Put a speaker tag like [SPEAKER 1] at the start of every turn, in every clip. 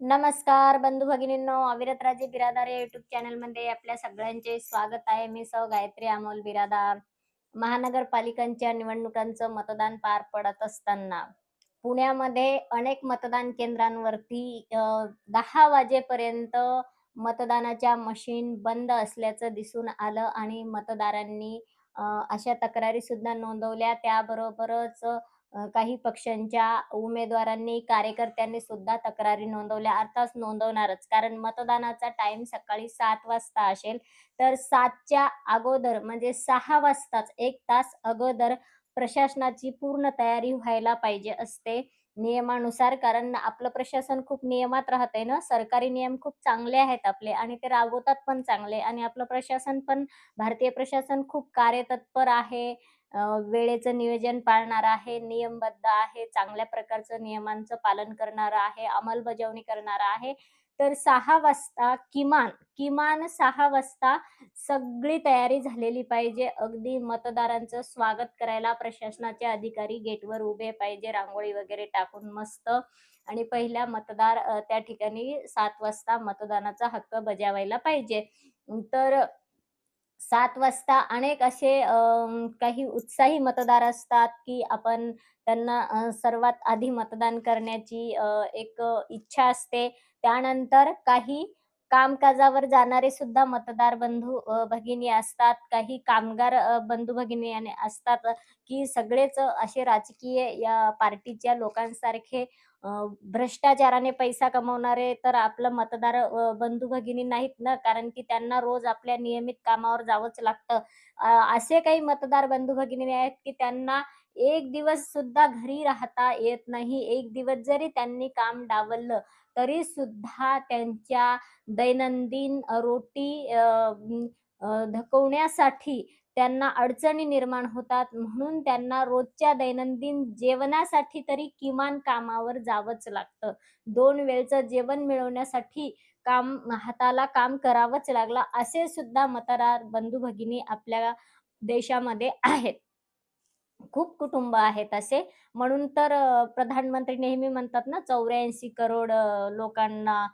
[SPEAKER 1] नमस्कार बंधू भगिनींनो अविरत राजे बिरादार या युट्यूब चॅनलमध्ये आपल्या सगळ्यांचे स्वागत आहे. मी सौ गायत्री अमोल बिरादार. महानगरपालिकांच्या निवडणुकांचं मतदान पार पडत असताना पुण्यामध्ये अनेक मतदान केंद्रांवरती दहा वाजेपर्यंत मतदानाच्या मशीन बंद असल्याचं दिसून आलं आणि मतदारांनी अशा तक्रारी सुद्धा नोंदवल्या. त्याबरोबरच काही पक्षांच्या उमेदवारांनी, कार्यकर्त्यांनी सुद्धा तक्रारी नोंदवल्या. अर्थात नोंदवणारच. कारण मतदानाचा टाइम सकाळी सात वाजता असेल, तर सातच्या अगोदर म्हणजे सहा वाजताच एक तास अगोदर प्रशासनाची पूर्ण तयारी व्हायला पाहिजे असते नियमानुसार. कारण आपलं प्रशासन खूप नियमात राहतंय ना. सरकारी नियम खूप चांगले आहेत आपले आणि ते राबवतात पण चांगले आणि आपलं प्रशासन पण भारतीय प्रशासन खूप कार्यतत्पर आहे. वेळेचं नियोजन पाळणारं आहे, नियमबद्ध आहे, चांगल्या प्रकारचं नियमांचं पालन करणारं आहे, अंमलबजावणी करणारं आहे. तर सहा वाजता किमान, किमान सहा वाजता सगळी तयारी झालेली पाहिजे. अगदी मतदारांचं स्वागत करायला प्रशासनाचे अधिकारी गेटवर उभे पाहिजे, रांगोळी वगैरे टाकून मस्त आणि पहिल्या मतदार त्या ठिकाणी सात वाजता मतदानाचा हक्क बजावायला पाहिजे. तर सात वाजता अनेक असे काही उत्साही मतदार असतात, की आपण त्यांना सर्वात आधी मतदान करण्याची एक इच्छा असते. त्यानंतर काही कामकाजावर जाणारे सुद्धा मतदार बंधू भगिनी असतात. काही कामगार बंधू भगिनी आणि असतात, की सगळेच असे राजकीय या पार्टीच्या लोकांसारखे भ्रष्टाचाराने पैसा कमवणारे तर आपलं मतदार बंधू भगिनी नाहीत ना, कारण की त्यांना रोज आपल्या नियमित कामावर जावंच लागतं. असे काही मतदार बंधू भगिनी आहेत, की त्यांना एक दिवस सुद्धा घरी राहता येत नाही. एक दिवस जरी त्यांनी काम डावललं, तरी सुद्धा त्यांच्या दैनंदिन रोटी धकवण्यासाठी त्यांना अडचणी निर्माण होतात. म्हणून त्यांना रोजच्या दैनंदिन जेवणासाठी तरी किमान कामावर जावंच लागतं. दोन वेळचं जेवण मिळवण्यासाठी काम हाताला काम करावंच लागलं. असे सुद्धा मतदार बंधू-भगिनी आपल्या देशामध्ये आहेत. खूप कुटुंब आहेत असे. म्हणून तर प्रधानमंत्री नेहमी म्हणतात ना 84 करोड लोकांना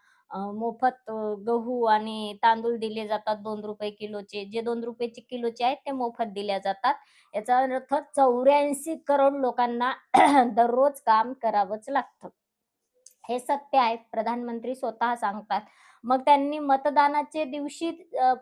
[SPEAKER 1] मोफत गहू आणि तांदूळ दिले जातात दोन रुपये किलोचे. जे दोन रुपयेचे किलोचे आहेत ते मोफत दिल्या जातात. याचा अर्थ 84 करोड लोकांना दररोज काम करावंच लागतं. हे सत्य आहे. प्रधानमंत्री स्वतः सांगतात. मग त्यांनी मतदानाचे दिवशी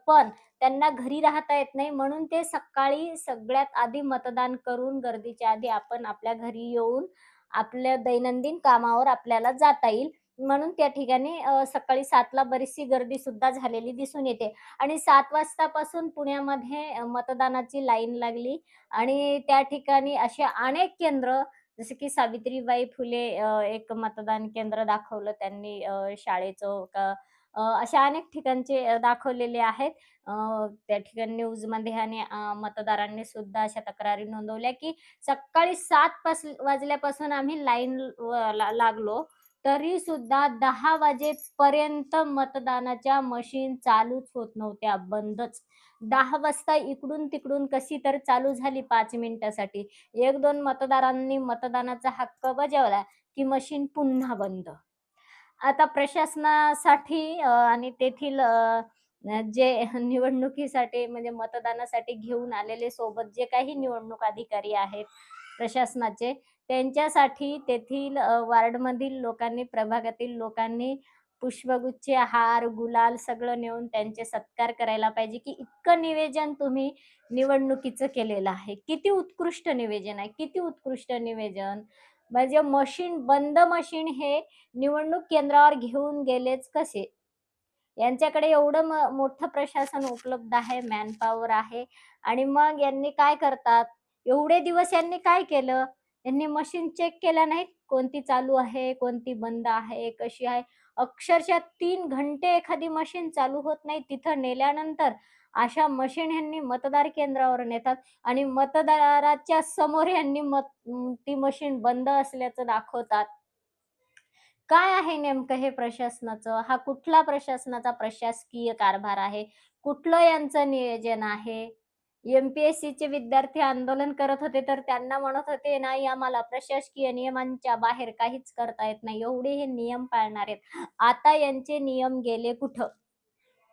[SPEAKER 1] पण त्यांना घरी राहता येत नाही म्हणून ते सकाळी सगळ्यात आधी मतदान करून गर्दीच्या आधी आपण आपल्या घरी येऊन आपल्या दैनंदिन कामावर आपल्याला जाता येईल. म्हणून त्या ठिकाणी सकाळी सातला बरीचशी गर्दी सुद्धा झालेली दिसून येते आणि सात वाजतापासून पुण्यामध्ये मतदानाची लाईन लागली आणि त्या ठिकाणी असे अनेक केंद्र जसे की सावित्रीबाई फुले एक मतदान केंद्र दाखवलं त्यांनी शाळेचं अशा अनेक ठिकाणचे दाखवलेले आहेत. त्या ठिकाणी न्यूजमध्ये आणि मतदारांनी सुद्धा अशा तक्रारी नोंदवल्या, की सकाळी सात पास वाजल्यापासून आम्ही लाईन ला लागलो, तरी सुद्धा दहा वाजेपर्यंत मतदानाच्या मशीन चालूच होत नव्हत्या, बंदच. दहा वाजता इकडून-तिकडून कशी तर चालू झाली पाच मिनिटासाठी. 1-2 मतदारांनी मतदानाचा हक्क बजावला, की मशीन पुन्हा बंद. आता प्रशासनासाठी आणि तेथील जे निवडणुकीसाठी म्हणजे मतदानासाठी घेऊन आलेले सोबत जे काही निवडणूक अधिकारी आहेत प्रशासनाचे, त्यांच्यासाठी तेथील वार्डमधील लोकांनी, प्रभागातील लोकांनी पुष्पगुच्छ, हार, गुलाल सगळं नेऊन त्यांचे सत्कार करायला पाहिजे, की इतकं निवेदन तुम्ही निवडणुकीचं केलेलं आहे. किती उत्कृष्ट निवेदन आहे, किती उत्कृष्ट निवेदन म्हणजे मशीन बंद मशीन हे निवडणूक केंद्रावर घेऊन गेलेच कसे? यांच्याकडे एवढं म मोठं प्रशासन उपलब्ध आहे, मॅनपॉवर आहे आणि मग यांनी काय करतात? एवढे दिवस यांनी काय केलं? यांनी मशीन चेक केल्या नाहीत. कोणती चालू आहे, कोणती बंद आहे, कशी आहे? अक्षरशः तीन घंटे एखादी मशीन चालू होत नाही. तिथं नेल्यानंतर अशा मशीन ह्यांनी मतदार केंद्रावर नेतात आणि मतदाराच्या समोर ह्यांनी मत ती मशीन बंद असल्याचं दाखवतात. काय आहे नेमकं हे प्रशासनाचं? हा कुठला प्रशासनाचा प्रशासकीय कारभार आहे? कुठलं यांचं नियोजन आहे? एमपीएससी चे विद्यार्थी आंदोलन करत होते, तर त्यांना म्हणत होते, "नाही आम्हाला प्रशासकीय नियमांच्या बाहेर काहीच करता येत नाही. एवढे हे नियम पाळणार आहेत." आता यांचे नियम गेले कुठं?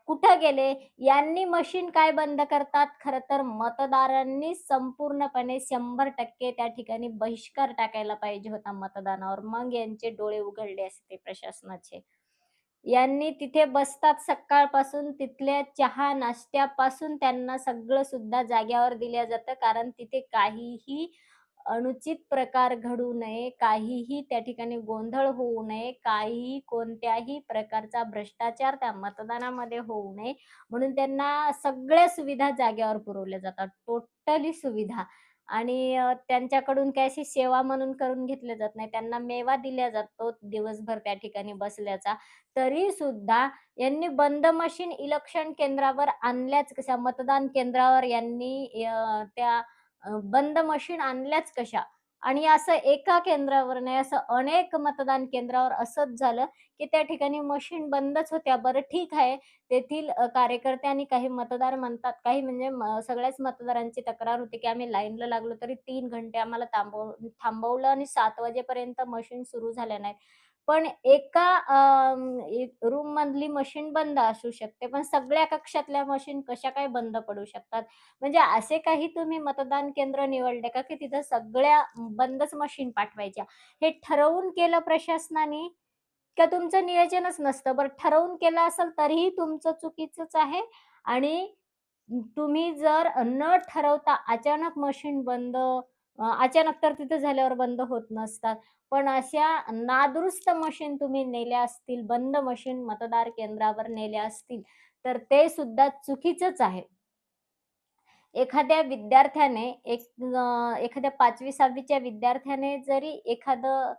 [SPEAKER 1] कुठं गेले? यांनी मशीन काय बंद करतात? खरं तर मतदारांनी संपूर्णपणे 100% त्या ठिकाणी बहिष्कार टाकायला पाहिजे होता मतदानावर. मग यांचे डोळे उघडले असते प्रशासनाचे. यांनी तिथे बसतात सकाळपासून तिथल्या चहा नाश्त्यापासून त्यांना सगळं सुद्धा जाग्यावर दिलं जातं. कारण तिथे काहीही अनुचित प्रकार घडू नये, काहीही त्या ठिकाणी गोंधळ होऊ नये, काहीही कोणत्याही प्रकारचा भ्रष्टाचार त्या मतदानामध्ये होऊ नये, म्हणून त्यांना सगळ्या सुविधा जाग्यावर पुरवल्या जातात. टोटली सुविधा आणि त्यांच्याकडून काही अशी सेवा म्हणून करून घेतल्या जात नाही. त्यांना मेवा दिला जातो दिवसभर त्या ठिकाणी बसल्याचा. तरी सुद्धा यांनी बंद मशीन इलेक्शन केंद्रावर आणल्याच कशा? मतदान केंद्रावर यांनी त्या बंद मशीन आणल्याच कशा? आणि असं एका केंद्रावर नाही, असं अनेक मतदान केंद्रावर असंच झालं, की त्या ठिकाणी मशीन बंदच होत्या. बरं ठीक आहे, तेथील कार्यकर्ते आणि काही मतदार म्हणतात, काही म्हणजे सगळ्याच मतदारांची तक्रार होती, की आम्ही लाईनला लागलो तरी तीन घंटे आम्हाला थांबव थांबवलं आणि सात वाजेपर्यंत मशीन सुरू झाल्या नाहीत. पण एका रूम एक रूममधली मशीन बंद असू शकते, पण सगळ्या कक्षातल्या मशीन कशा काय बंद पडू शकतात? म्हणजे असे काही तुम्ही मतदान केंद्र निवडले का, की तिथं सगळ्या बंदच मशीन पाठवायच्या? हे ठरवून केलं प्रशासनाने का तुमचं नियोजनच नसतं? बरं ठरवून केलं असेल तरीही तुमचं चुकीचंच आहे आणि तुम्ही जर न ठरवता अचानक मशीन बंद अचानक तर तिथे झाल्यावर बंद होत नसतात. पण अशा नादुरुस्त मशीन तुम्ही नेल्या असतील, बंद मशीन मतदार केंद्रावर नेल्या असतील, तर ते सुद्धा चुकीचंच आहे. एखाद्या विद्यार्थ्याने एक एखाद्या पाचवी सहावीच्या विद्यार्थ्याने जरी एखादं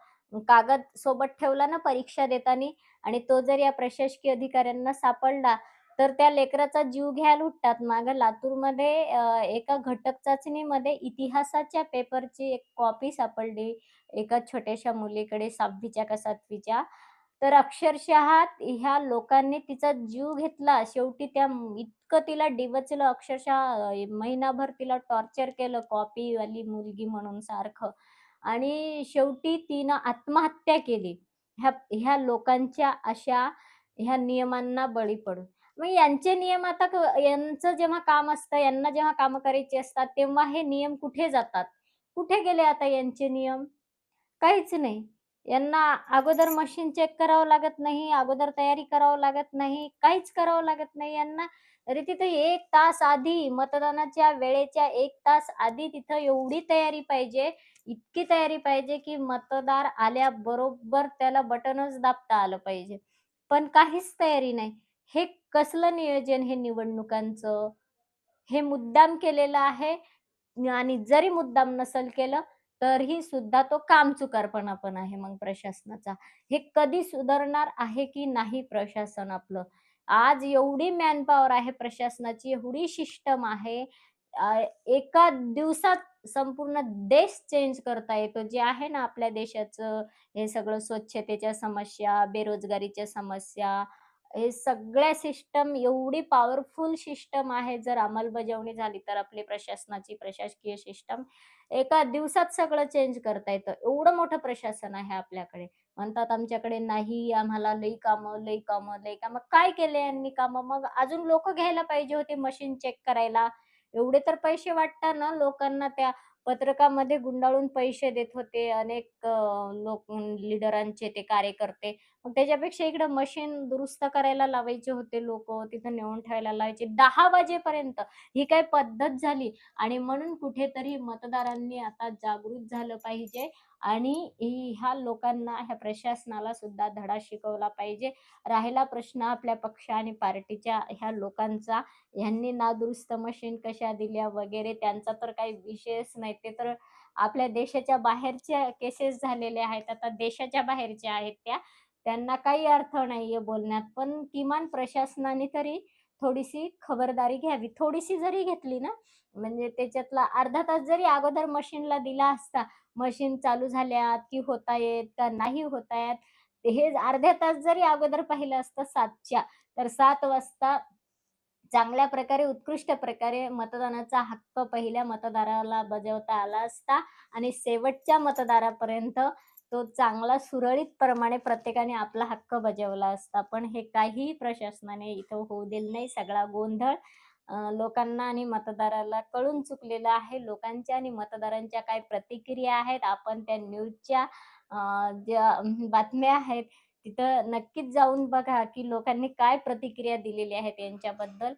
[SPEAKER 1] कागद सोबत ठेवला ना परीक्षा देताना आणि तो जर या प्रशासकीय अधिकाऱ्यांना सापडला, तर त्या लेकराचा जीव घ्यायला उठतात. मागे लातूरमध्ये एका घटक चाचणीमध्ये इतिहासाच्या पेपरची एक कॉपी सापडली एका छोट्याशा मुलीकडे सहावीच्या का सातवीच्या तर अक्षरशः ह्या लोकांनी तिचा जीव घेतला. शेवटी त्या इतकं तिला डिवचलं अक्षरशः महिनाभर तिला टॉर्चर केलं कॉपीवाली मुलगी म्हणून सारखं आणि शेवटी तिनं आत्महत्या केली. ह्या ह्या लोकांच्या अशा ह्या नियमांना बळी पडून. मग यांचे नियम आता यांचं जेव्हा काम असतं, यांना जेव्हा कामं करायची असतात, तेव्हा हे नियम कुठे जातात? कुठे गेले आता यांचे नियम? काहीच नाही. यांना अगोदर मशीन चेक करावं लागत नाही, अगोदर तयारी करावं लागत नाही, काहीच करावं लागत नाही यांना. अरे तिथे एक तास आधी मतदानाच्या वेळेच्या एक तास आधी तिथं एवढी तयारी पाहिजे, इतकी तयारी पाहिजे, की मतदार आल्याबरोबर त्याला बटनच दाबता आलं पाहिजे. पण काहीच तयारी नाही. हे कसलं नियोजन हे निवडणुकांचं? हे मुद्दाम केलेलं आहे आणि जरी मुद्दाम नसेल केलं, तरीही सुद्धा तो कामचुकारपणा पण आहे मग प्रशासनाचा. हे कधी सुधारणार आहे की नाही प्रशासन आपलं? आज एवढी मॅनपॉवर आहे प्रशासनाची, एवढी सिस्टम आहे. एका दिवसात संपूर्ण देश चेंज करता येतो. जे आहे ना आपल्या देशाचं हे सगळं स्वच्छतेच्या समस्या, बेरोजगारीच्या समस्या, हे सगळ्या सिस्टम एवढी पॉवरफुल सिस्टम आहे. जर अंमलबजावणी झाली तर आपली प्रशासनाची, प्रशासकीय सिस्टम एका दिवसात सगळं चेंज करता येतं. एवढं मोठं प्रशासन आहे आपल्याकडे. म्हणतात आमच्याकडे नाही, आम्हाला लई कामं, लई कामं, लई कामं. काय केले यांनी कामं? मग अजून लोक घ्यायला पाहिजे होते मशीन चेक करायला. एवढे तर पैसे वाटता ना लोकांना त्या पत्रकामध्ये गुंडाळून पैसे देत होते अनेक लोक लीडरांचे ते कार्यकर्ते. मग त्याच्यापेक्षा इकडं मशीन दुरुस्त करायला लावायचे होते लोक तिथं नेऊन ठेवायला लावायचे दहा वाजेपर्यंत. ही काय पद्धत झाली? आणि म्हणून कुठेतरी मतदारांनी आता जागृत झालं पाहिजे आणि ही ह्या लोकांना, ह्या प्रशासनाला सुद्धा धडा शिकवला पाहिजे. राहिला प्रश्न आपल्या पक्ष आणि पार्टीच्या ह्या लोकांचा, ह्यांनी नादुरुस्त मशीन कशा दिल्या वगैरे त्यांचा तर काही विषयच नाही. ते तर आपल्या देशाच्या बाहेरच्या केसेस झालेल्या आहेत. आता देशाच्या बाहेरच्या आहेत त्या. त्यांना काही अर्थ नाहीये बोलण्यात. पण किमान प्रशासनाने तरी थोडीशी खबरदारी घ्यावी. थोडीशी जरी घेतली ना, म्हणजे त्याच्यातला अर्धा तास जरी अगोदर मशीनला दिला असता, मशीन चालू झाल्यात की होतायेत का नाही होतायत, हे अर्ध्या तास जरी अगोदर पाहिलं असतं सातच्या तर सात वाजता चांगल्या प्रकारे, उत्कृष्ट प्रकारे मतदानाचा हक्क पहिल्या मतदाराला बजावता आला असता आणि शेवटच्या मतदारापर्यंत तो चांगला सुरळीत प्रमाणे प्रत्येकाने आपला हक्क बजावला असता. पण हे काहीही प्रशासनाने इथं होऊ दिलं नाही. सगळा गोंधळ लोकांना आणि मतदाराला कळून चुकलेलं आहे. लोकांच्या आणि मतदारांच्या काय प्रतिक्रिया आहेत, आपण त्या न्यूजच्या ज्या बातम्या आहेत, तिथं नक्कीच जाऊन बघा, की लोकांनी काय प्रतिक्रिया दिलेली आहे यांच्याबद्दल.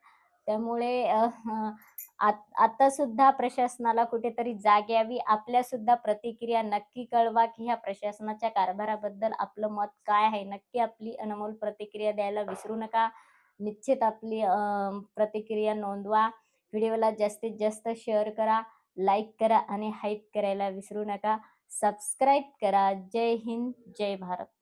[SPEAKER 1] त्यामुळे आत आता सुद्धा प्रशासनाला कुठेतरी जाग यावी. आपल्या सुद्धा प्रतिक्रिया नक्की कळवा, की ह्या प्रशासनाच्या कारभाराबद्दल आपलं मत काय आहे. नक्की आपली अनमोल प्रतिक्रिया द्यायला विसरू नका. निश्चित आपली प्रतिक्रिया नोंदवा. व्हिडिओला जास्तीत जास्त शेअर करा, लाईक करा आणि हाईप करायला विसरू नका. सबस्क्राईब करा. जय हिंद, जय भारत.